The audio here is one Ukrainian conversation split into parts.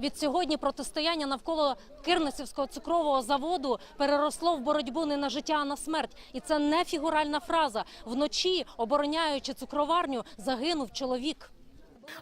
Відсьогодні протистояння навколо Кирнесівського цукрового заводу переросло в боротьбу не на життя, а на смерть. І це не фігуральна фраза. Вночі, обороняючи цукроварню, загинув чоловік.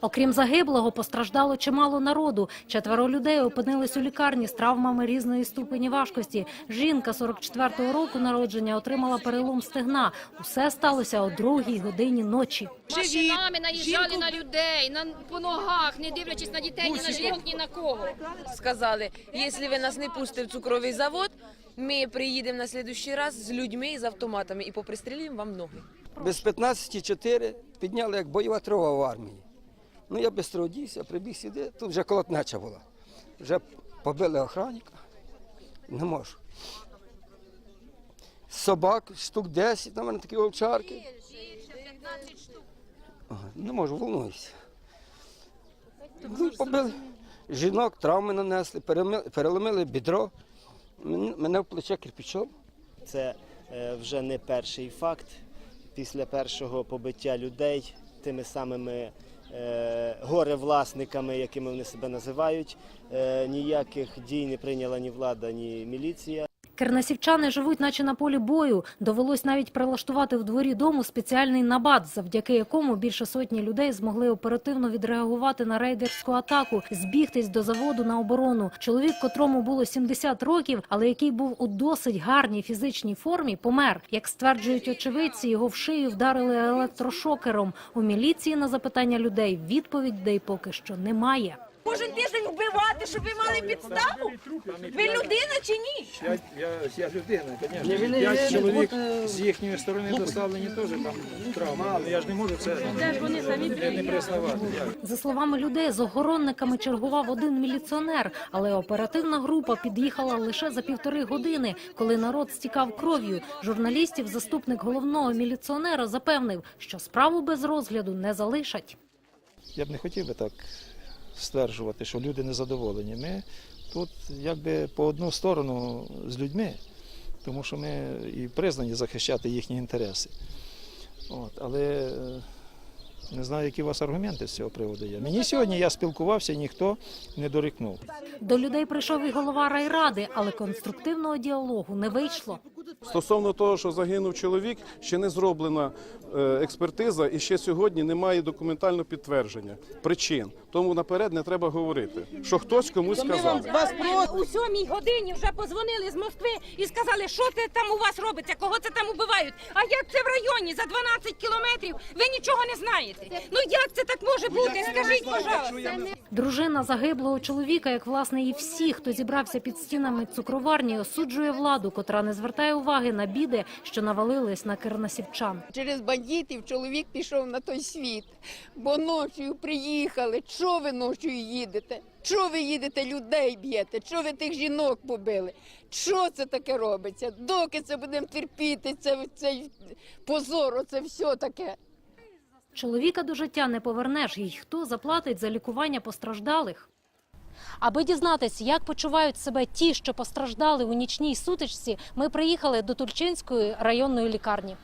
Окрім загиблого, постраждало чимало народу. Четверо людей опинились у лікарні з травмами різної ступені важкості. Жінка 44-го року народження отримала перелом стегна. Усе сталося о другій годині ночі. Машинами наїжджали на людей, на по ногах, не дивлячись на дітей, ні на жінок, ні на кого. сказали, якщо ви нас не пустите в цукровий завод, ми приїдемо на слідущий раз з людьми і з автоматами і попристрілюємо вам ноги. Без 15-4 підняли як бойова тривога в армії. Ну я швидко одівся, прибіг сюди, тут вже колотнеча була. Вже побили охранника. Не можу. Собак, штук 10, на мене такі овчарки. Не можу, волнуюся. Ну, побили. Жінок травми нанесли, переломили бідро, мене в плече кирпичом. Це е, вже не перший факт. Після першого побиття людей тими самими е, горе-власниками, якими вони себе називають, е, ніяких дій не прийняла ні влада, ні міліція. Кернесівчани живуть, наче на полі бою. Довелось навіть прилаштувати в дворі дому спеціальний набат, завдяки якому більше сотні людей змогли оперативно відреагувати на рейдерську атаку, збігтись до заводу на оборону. Чоловік, котрому було 70 років, але який був у досить гарній фізичній формі, помер. Як стверджують очевидці, його в шию вдарили електрошокером. У міліції на запитання людей відповідей поки що немає. Кожен тиждень вбивати, щоб ви мали підставу? Ви людина чи ні? Я, я, я людина, звісно. П'ять чоловік з їхньої сторони доставлені теж там травми, але я ж не можу це не, не признавати. За словами людей, з охоронниками чергував один міліціонер, але оперативна група під'їхала лише за півтори години, коли народ стікав кров'ю. Журналістів заступник головного міліціонера запевнив, що справу без розгляду не залишать. Я б не хотів би так стверджувати, що люди незадоволені. Ми тут якби по одну сторону з людьми, тому що ми і признані захищати їхні інтереси. От, але е, не знаю, які у вас аргументи з цього приводу є. Мені сьогодні я спілкувався, ніхто не дорікнув. До людей прийшов і голова райради, але конструктивного діалогу не вийшло. Стосовно того, що загинув чоловік, ще не зроблена е, експертиза і ще сьогодні немає документального підтвердження причин. Тому наперед не треба говорити, що хтось комусь сказав. У сьомій годині вже позвонили з Москви і сказали, що це там у вас робиться, кого це там убивають. А як це в районі за 12 кілометрів? Ви нічого не знаєте. Ну як це так може бути? Скажіть, пожалуйста. Дружина загиблого чоловіка, як власне і всі, хто зібрався під стінами цукроварні, осуджує владу, котра не звертає уваги на біди, що навалились на кирнасівчан. Через бандитів чоловік пішов на той світ, бо ночою приїхали. Чого ви ночою їдете? Чого ви їдете, людей б'єте? Чого ви тих жінок побили? Що це таке робиться? Доки це будемо терпіти, це, цей позор, це все таке. Чоловіка до життя не повернеш, і хто заплатить за лікування постраждалих. Аби дізнатися, як почувають себе ті, що постраждали у нічній сутичці, ми приїхали до Тульчинської районної лікарні.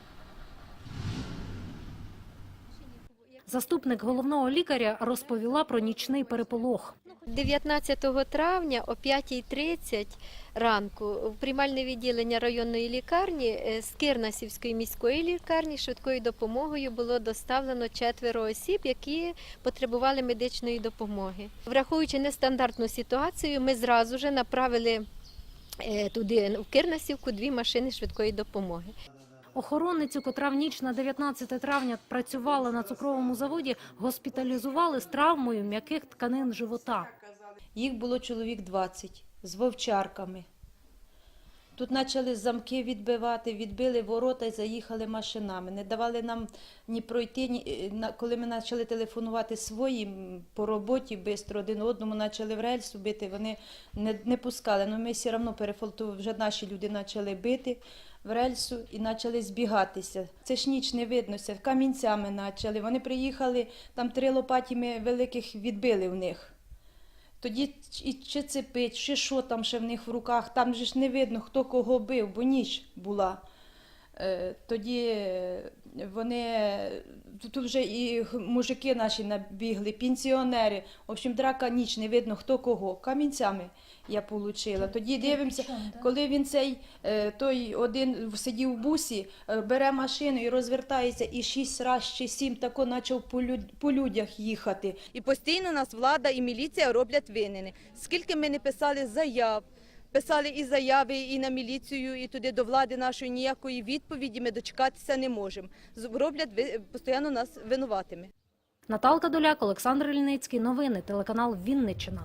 Заступник головного лікаря розповіла про нічний переполох. 19 травня о 5.30 ранку в приймальне відділення районної лікарні е, з Кирнасівської міської лікарні швидкою допомогою було доставлено четверо осіб, які потребували медичної допомоги. Враховуючи нестандартну ситуацію, ми зразу ж направили е, туди в Кирнасівку дві машини швидкої допомоги. Охоронницю, котра в ніч на 19 травня працювала на цукровому заводі, госпіталізували з травмою м'яких тканин живота. Їх було чоловік 20 з вовчарками. Тут почали замки відбивати, відбили ворота і заїхали машинами. Не давали нам ні пройти, ні... е, коли ми почали телефонувати своїм по роботі, швидко один одному почали в рельсу бити, вони не, не пускали. Ну, ми все одно перефалтували, вже наші люди почали бити в рельсу і почали збігатися. Це ж ніч не виднося, камінцями почали. Вони приїхали, там три лопаті ми великих відбили в них. Тоді і чи цепить, чи що там ще в них в руках, там же ж не видно, хто кого бив, бо ніч була. Е, Тоді вони тут вже і мужики наші набігли, пенсіонери. В общем, драка ніч, не видно хто кого. Камінцями я отримала. Тоді дивимося, коли він цей е, той один сидів в бусі, е, бере машину і розвертається, і шість раз чи сім тако почав по, люд- по людях їхати. І постійно нас влада і міліція роблять винені. Скільки ми не писали заяв, писали і заяви і на міліцію, і туди до влади нашої ніякої відповіді ми дочекатися не можемо. Роблять постійно нас винуватими. Наталка Доляк, Олександр Ліницький, Новини. Телеканал Вінниччина.